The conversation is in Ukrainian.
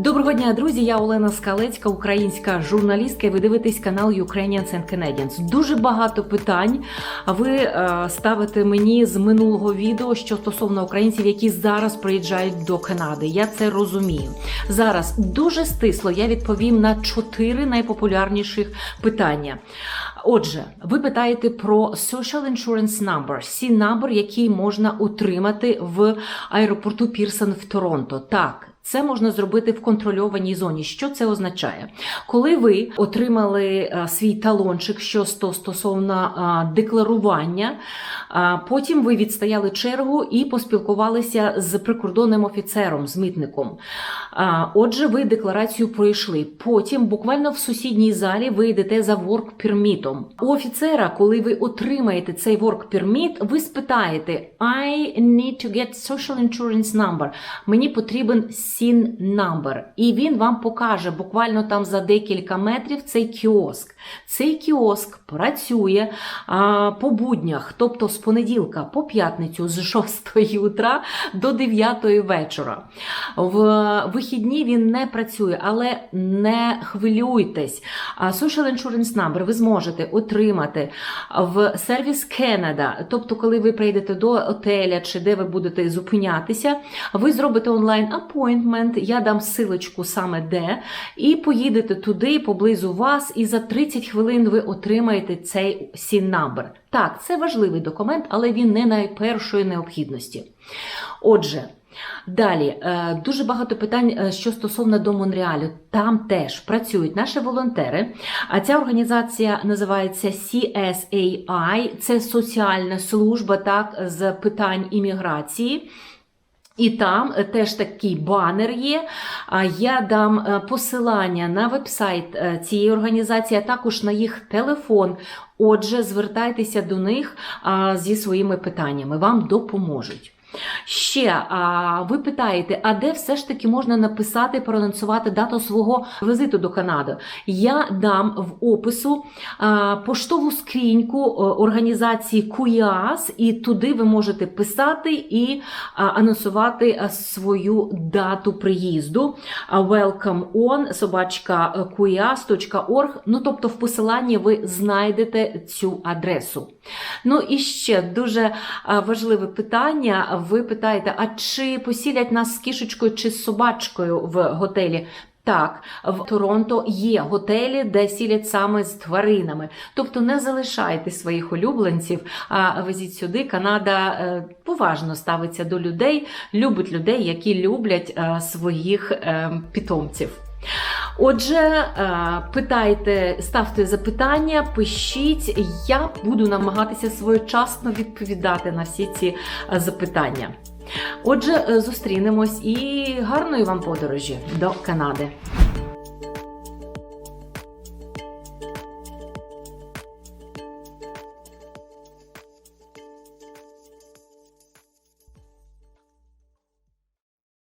Доброго дня, друзі! Я Олена Скалецька, українська журналістка. і Ви дивитесь канал Ukrainians and Canadians. Дуже багато питань. Ви е, ставите мені з минулого відео, що стосовно українців, які зараз приїжджають до Канади. Я це розумію. Зараз дуже стисло я відповім на чотири найпопулярніших питання. Отже, ви питаєте про Social Insurance Number, сі number, який можна отримати в аеропорту Пірсон в Торонто. Так. Це можна зробити в контрольованій зоні. Що це означає? Коли ви отримали е, свій талончик, що сто- стосовно е, декларування, е, потім ви відстояли чергу і поспілкувалися з прикордонним офіцером, з митником. Отже, ви декларацію пройшли. Потім, буквально в сусідній залі, ви йдете за permit. У офіцера, коли ви отримаєте цей permit, ви спитаєте: I need to get social insurance number. Мені потрібен SIN number. І він вам покаже буквально там за декілька метрів цей кіоск. Цей кіоск працює а, по буднях, тобто з понеділка по п'ятницю з 6 утра до 9 вечора. В вихідні він не працює, але не хвилюйтесь. Social Insurance Number ви зможете отримати в сервіс Canada, тобто, коли ви прийдете до отеля чи де ви будете зупинятися, ви зробите онлайн апойнтмент, я дам силочку саме де, і поїдете туди поблизу вас, і за 30 хвилин ви отримаєте цей SIN. Так, це важливий документ, але він не найпершої необхідності. Отже. Далі е, дуже багато питань, е, що стосовно до Монреалю. Там теж працюють наші волонтери. А ця організація називається CSAI, це соціальна служба так з питань імміграції. І там е, теж такий банер є. Я дам е, посилання на вебсайт е, цієї організації, а також на їх телефон. Отже, звертайтеся до них зі своїми питаннями, вам допоможуть. Ще а, ви питаєте, а де все ж таки можна написати, проанонсувати дату свого візиту до Канади? Я дам в опису а, поштову скріньку організації КУЯС, і туди ви можете писати і а, анонсувати свою дату приїзду. Welcome on собачка QIAS.org. Ну, тобто, в посиланні ви знайдете цю адресу. Ну і ще дуже важливе питання. Ви питаєте, а чи посілять нас з кішечкою чи з собачкою в готелі? Так, в Торонто є готелі, де сілять саме з тваринами. Тобто не залишайте своїх улюбленців, а везіть сюди. Канада е, поважно ставиться до людей, любить людей, які люблять е, своїх е, питомців. Отже, е, питайте, ставте запитання, пишіть. Я буду намагатися своєчасно відповідати на всі ці е, запитання. Отже, е, зустрінемось і гарної вам подорожі до Канади.